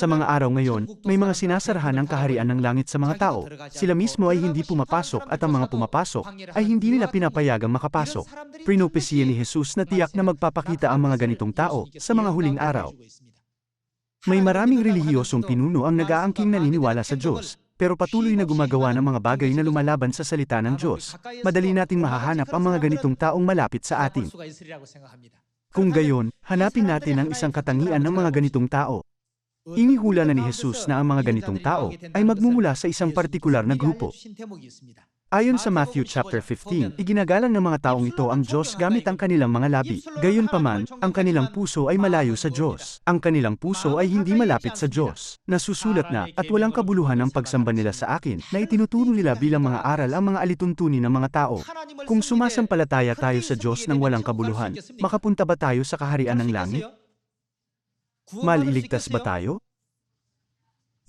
Sa mga araw ngayon, may mga sinasarahan ng kaharian ng langit sa mga tao. Sila mismo ay hindi pumapasok at ang mga pumapasok ay hindi nila pinapayagang makapasok. Prinopesya ni Jesus na tiyak na magpapakita ang mga ganitong tao sa mga huling araw. May maraming relihiyosong pinuno ang nag-aangking naniniwala sa Diyos, pero patuloy na gumagawa ng mga bagay na lumalaban sa salita ng Diyos. Madali nating mahahanap ang mga ganitong taong malapit sa atin. Kung gayon, hanapin natin ang isang katangian ng mga ganitong tao. Inihula na ni Jesus na ang mga ganitong tao ay magmumula sa isang partikular na grupo. Ayon sa Matthew chapter 15, iginagalang ng mga taong ito ang Diyos gamit ang kanilang mga labi. Gayunpaman, ang kanilang puso ay malayo sa Diyos. Ang kanilang puso ay hindi malapit sa Diyos. Nasusulat na, at walang kabuluhan ang pagsamba nila sa akin, na itinuturo nila bilang mga aral ang mga alituntunin ng mga tao. Kung sumasampalataya tayo sa Diyos ng walang kabuluhan, makapunta ba tayo sa kaharian ng langit? Maliligtas ba tayo?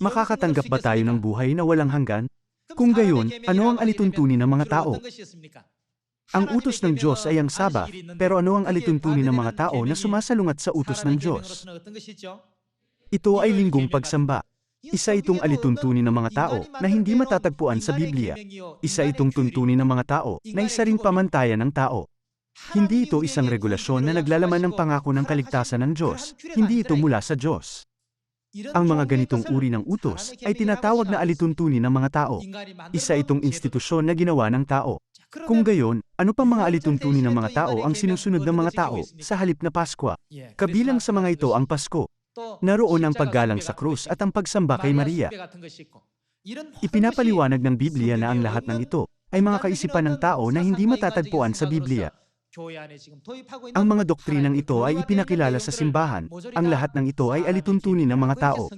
Makakatanggap ba tayo ng buhay na walang hanggan? Kung gayon, ano ang alituntunin ng mga tao? Ang utos ng Diyos ay ang Saba, pero ano ang alituntunin ng mga tao na sumasalungat sa utos ng Diyos? Ito ay linggong pagsamba. Isa itong alituntunin ng mga tao na hindi matatagpuan sa Biblia. Isa itong tuntunin ng mga tao na isa ring pamantayan ng tao. Hindi ito isang regulasyon na naglalaman ng pangako ng kaligtasan ng Diyos. Hindi ito mula sa Diyos. Ang mga ganitong uri ng utos ay tinatawag na alituntunin ng mga tao. Isa itong institusyon na ginawa ng tao. Kung gayon, ano pang mga alituntunin ng mga tao ang sinusunod ng mga tao sa halip na Paskwa? Kabilang sa mga ito ang Pasko. Naroon ang paggalang sa krus at ang pagsamba kay Maria. Ipinapaliwanag ng Biblia na ang lahat ng ito ay mga kaisipan ng tao na hindi matatagpuan sa Biblia. Ang mga doktrinang ito ay ipinakilala sa simbahan. Ang lahat ng ito ay alituntunin ng mga tao.